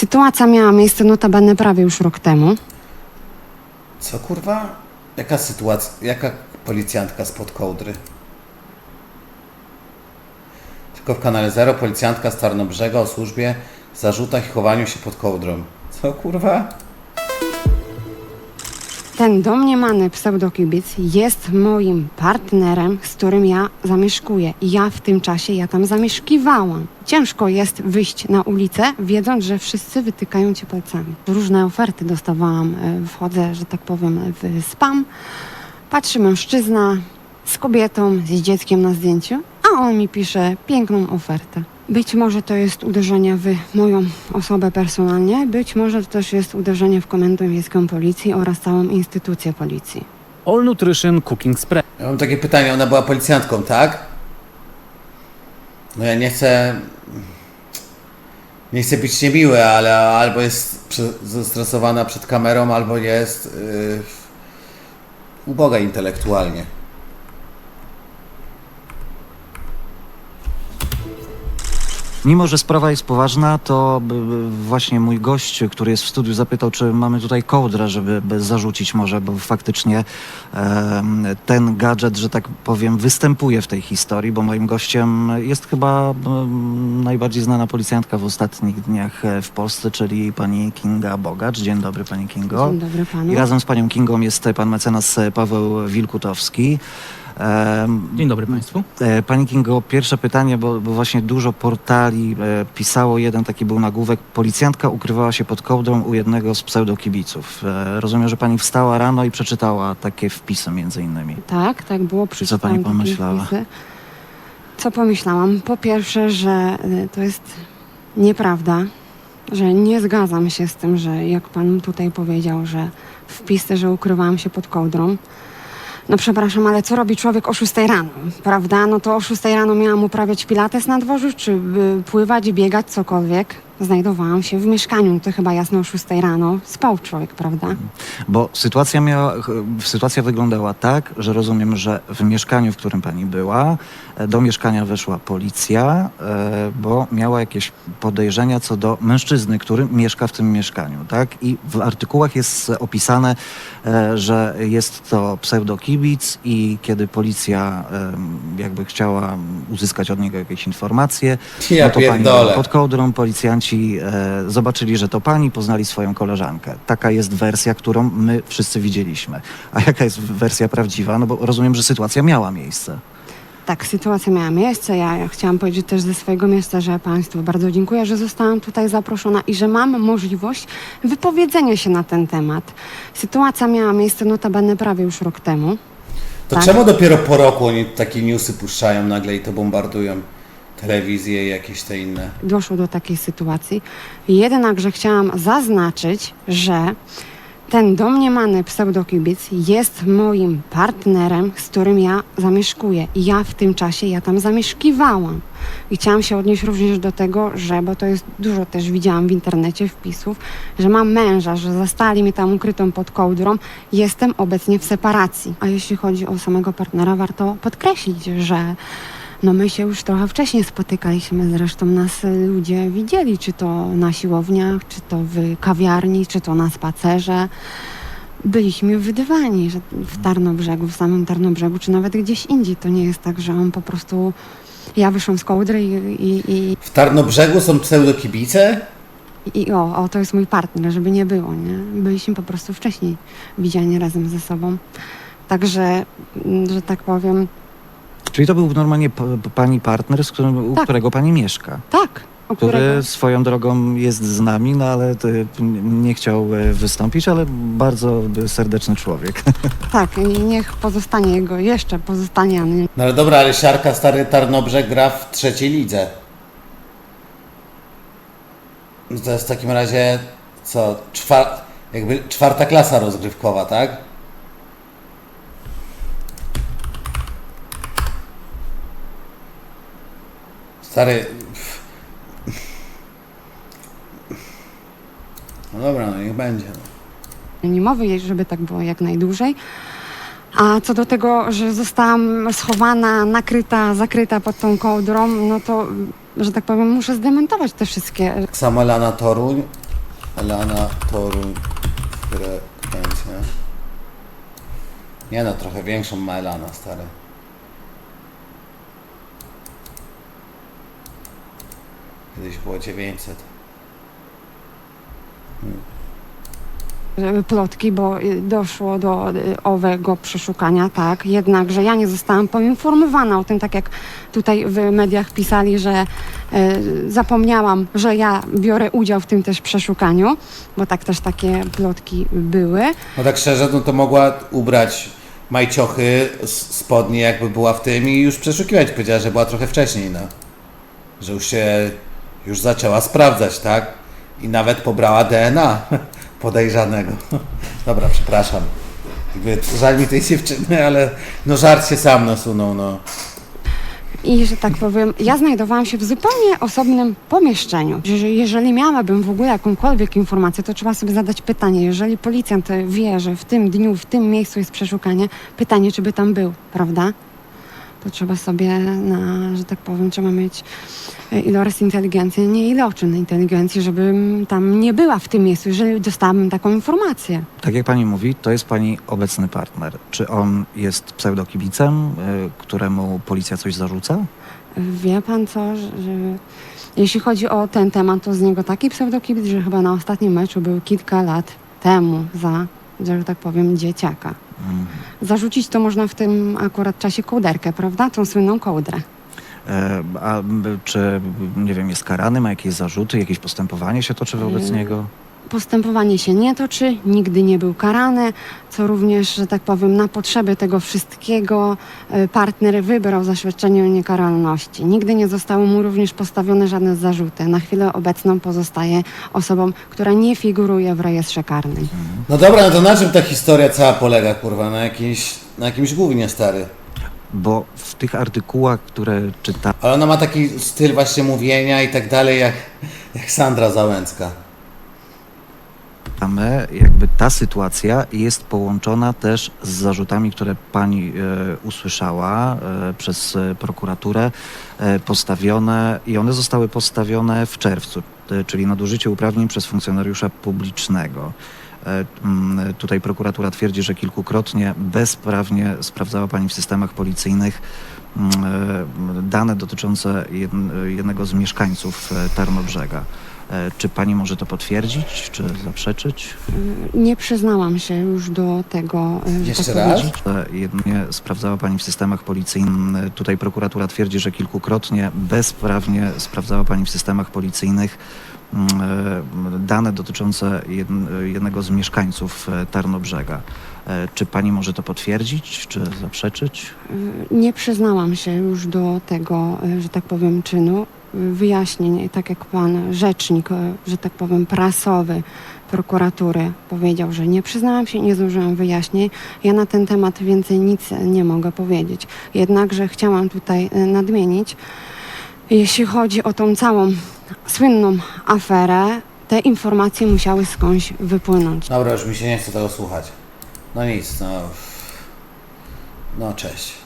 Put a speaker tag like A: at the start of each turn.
A: Sytuacja miała miejsce notabene prawie już rok temu.
B: Co kurwa? Jaka sytuacja, jaka policjantka spod kołdry? Tylko w kanale Zero policjantka z Tarnobrzega o służbie, zarzutach i chowaniu się pod kołdrą. Co kurwa?
A: Ten domniemany pseudokibic jest moim partnerem, z którym ja zamieszkuję. Ja w tym czasie, ja tam zamieszkiwałam. Ciężko jest wyjść na ulicę, wiedząc, że wszyscy wytykają cię palcami. Różne oferty dostawałam. e, Wchodzę, że tak powiem, w spam. Patrzy mężczyzna z kobietą, z dzieckiem na zdjęciu, a on mi pisze piękną ofertę. Być może to jest uderzenie w moją osobę personalnie, być może to też jest uderzenie w Komendę Miejską Policji oraz całą instytucję policji.
C: All Nutrition Cooking Spray.
B: Ja mam takie pytanie, ona była policjantką, tak? No ja nie chcę... Nie chcę być niemiły, ale albo jest zestresowana przed kamerą, albo jest yy, uboga intelektualnie.
D: Mimo, że sprawa jest poważna, to właśnie mój gość, który jest w studiu, zapytał, czy mamy tutaj kołdrę, żeby by zarzucić może, bo faktycznie ten gadżet, że tak powiem, występuje w tej historii, bo moim gościem jest chyba najbardziej znana policjantka w ostatnich dniach e, w Polsce, czyli pani Kinga Bogacz. Dzień dobry, pani Kingo.
A: Dzień dobry panu.
D: I razem z panią Kingą jest pan mecenas e, Paweł Wilkutowski.
C: Dzień dobry Państwu.
D: E, Pani Kingo, pierwsze pytanie, bo, bo właśnie dużo portali e, pisało, jeden taki był nagłówek, policjantka ukrywała się pod kołdrą u jednego z pseudokibiców. E, rozumiem, że pani wstała rano i przeczytała takie wpisy między innymi.
A: Tak, tak było. Przeczytałam takie
D: pomyślała?
A: wpisy. Co pomyślałam? Po pierwsze, że y, to jest nieprawda, że nie zgadzam się z tym, że jak pan tutaj powiedział, że wpisy, że ukrywałam się pod kołdrą. No przepraszam, ale co robi człowiek o 6 rano, prawda? No to o 6 rano miałam uprawiać pilates na dworzu, czy y, pływać, biegać, cokolwiek. Znajdowałam się w mieszkaniu, to chyba jasno o 6 rano. Spał człowiek, prawda?
D: Bo sytuacja miała, sytuacja wyglądała tak, że rozumiem, że w mieszkaniu, w którym pani była, e, do mieszkania weszła policja, e, bo miała jakieś podejrzenia co do mężczyzny, który mieszka w tym mieszkaniu, tak? I w artykułach jest opisane, e, że jest to pseudokibic i kiedy policja jakby chciała uzyskać od niego jakieś informacje,
B: Ja
D: no to pani pod kołdrą, policjanci e, zobaczyli, że to pani, poznali swoją koleżankę. Taka jest wersja, którą my wszyscy widzieliśmy. A jaka jest wersja prawdziwa? No bo rozumiem, że sytuacja miała miejsce.
A: Tak, sytuacja miała miejsce. Ja, ja chciałam powiedzieć też ze swojego miejsca, że Państwu bardzo dziękuję, że zostałam tutaj zaproszona i że mam możliwość wypowiedzenia się na ten temat. Sytuacja miała miejsce notabene prawie już rok temu.
B: To
A: Tak.
B: czemu dopiero po roku oni takie newsy puszczają nagle i to bombardują telewizję i jakieś te inne?
A: Doszło do takiej sytuacji. Jednakże chciałam zaznaczyć, że ten domniemany pseudokibic jest moim partnerem, z którym ja zamieszkuję. I ja w tym czasie, ja tam zamieszkiwałam. I chciałam się odnieść również do tego, że, bo to jest dużo też widziałam w internecie wpisów, że mam męża, że zastali mnie tam ukrytą pod kołdrą. Jestem obecnie w separacji. A jeśli chodzi o samego partnera, warto podkreślić, że no my się już trochę wcześniej spotykaliśmy, zresztą nas y, ludzie widzieli, czy to na siłowniach, czy to w kawiarni, czy to na spacerze. Byliśmy wydywani, że w Tarnobrzegu, w samym Tarnobrzegu, czy nawet gdzieś indziej. To nie jest tak, że on po prostu... Ja wyszłam z kołdry i, i, i,
B: W Tarnobrzegu są pseudokibice?
A: i o, o, to jest mój partner, żeby nie było, nie? Byliśmy po prostu wcześniej widziani razem ze sobą. Także, mm, że tak powiem,
D: Czyli to był normalnie p- p- pani partner, z którym, u
A: Tak.
D: którego pani mieszka.
A: tak, o
D: Który
A: którego...
D: swoją drogą jest z nami, no ale to, nie chciał e, wystąpić, ale bardzo serdeczny człowiek.
A: Tak, i niech pozostanie jego, jeszcze pozostanie anonim-
B: No ale dobra, ale Siarka Stary Tarnobrzeg gra w trzeciej lidze. No to jest w takim razie co? Czwar... Jakby czwarta klasa rozgrywkowa, tak? Stary. No dobra, no niech będzie. No.
A: anonimowy, żeby tak było jak najdłużej. A co do tego, że zostałam schowana, nakryta, zakryta pod tą kołdrą, no to, że tak powiem, muszę zdementować te wszystkie
B: Samuela na Toruń Elana Toruń frekwencja. Nie no, trochę większą ma Elana, stary. Kiedyś było 900.
A: e, plotki, bo y, doszło do y, owego przeszukania, tak. Jednakże ja nie zostałam poinformowana o tym, tak jak tutaj w mediach pisali, że y, zapomniałam, że ja biorę udział w tym też przeszukaniu, bo tak też takie plotki były.
B: No tak szczerze, no to mogła ubrać majciochy, spodnie jakby była w tym i już przeszukiwać. Powiedziała, że była trochę wcześniej, no. Że już się, już zaczęła sprawdzać, tak? I nawet pobrała DNA podejrzanego. Dobra, przepraszam. Jakby żal mi tej dziewczyny, ale no żart się sam nasunął, no.
A: I, że tak powiem, ja znajdowałam się w zupełnie osobnym pomieszczeniu. Że jeżeli miałabym w ogóle jakąkolwiek informację, to trzeba sobie zadać pytanie. Jeżeli policjant wie, że w tym dniu, w tym miejscu jest przeszukanie, pytanie, czy by tam był, prawda? To trzeba sobie, na, że tak powiem, trzeba mieć e, iloraz inteligencji, nie iloczyn inteligencji, żebym tam nie była w tym miejscu, jeżeli dostałabym taką informację.
D: Tak jak pani mówi, to jest pani obecny partner. Czy on jest pseudokibicem, y, któremu policja coś zarzuca?
A: Wie pan co, że, że jeśli chodzi o ten temat, to z niego taki pseudokibic, że chyba na ostatnim meczu był kilka lat temu za, że tak powiem, dzieciaka.
D: Mm.
A: Zarzucić to można w tym akurat czasie kołderkę, prawda? Tą słynną kołdrę.
D: E, A m, czy, nie wiem, jest karany, ma jakieś zarzuty, jakieś postępowanie się toczy wobec
A: Mm.
D: niego?
A: Postępowanie się nie toczy, nigdy nie był karany, co również, że tak powiem, na potrzeby tego wszystkiego e, partner wybrał zaświadczenie o niekaralności. Nigdy nie zostały mu również postawione żadne zarzuty. Na chwilę obecną pozostaje osobą, która nie figuruje w rejestrze karnym.
B: No dobra, no to na czym ta historia cała polega, kurwa? Na jakimś, na jakimś głównie, stary.
D: Bo w tych artykułach, które czytałem,
B: Ale ona ma taki styl właśnie mówienia i tak dalej, jak, jak Sandra Załęcka.
D: Mamy, jakby ta sytuacja jest połączona też z zarzutami, które pani e, usłyszała e, przez e, prokuraturę, e, postawione i one zostały postawione w czerwcu, e, czyli nadużycie uprawnień przez funkcjonariusza publicznego. E, mm, Tutaj prokuratura twierdzi, że kilkukrotnie bezprawnie sprawdzała pani w systemach policyjnych mm, e, dane dotyczące jed- jednego z mieszkańców Tarnobrzega. E, Czy pani może to potwierdzić, czy zaprzeczyć?
A: Nie przyznałam się już do tego, e, że
B: Jeszcze
A: tak
B: raz?
A: powiedzieć.
D: że jedynie sprawdzała Pani w systemach policyjnych. Tutaj prokuratura twierdzi, że kilkukrotnie bezprawnie sprawdzała Pani w systemach policyjnych mm, e, dane dotyczące jed- jednego z mieszkańców e, Tarnobrzega. E, Czy Pani może to potwierdzić, czy zaprzeczyć?
A: Nie przyznałam się już do tego, e, że tak powiem, czynu. Wyjaśnień, tak jak pan rzecznik, e, że tak powiem, prasowy prokuratury powiedział, że nie przyznałam się, nie złożyłam wyjaśnień. Ja na ten temat więcej nic nie mogę powiedzieć. Jednakże chciałam tutaj e, nadmienić, jeśli chodzi o tą całą słynną aferę, te informacje musiały skądś wypłynąć.
B: Dobra, już mi się nie chce tego słuchać. No nic, no. No cześć.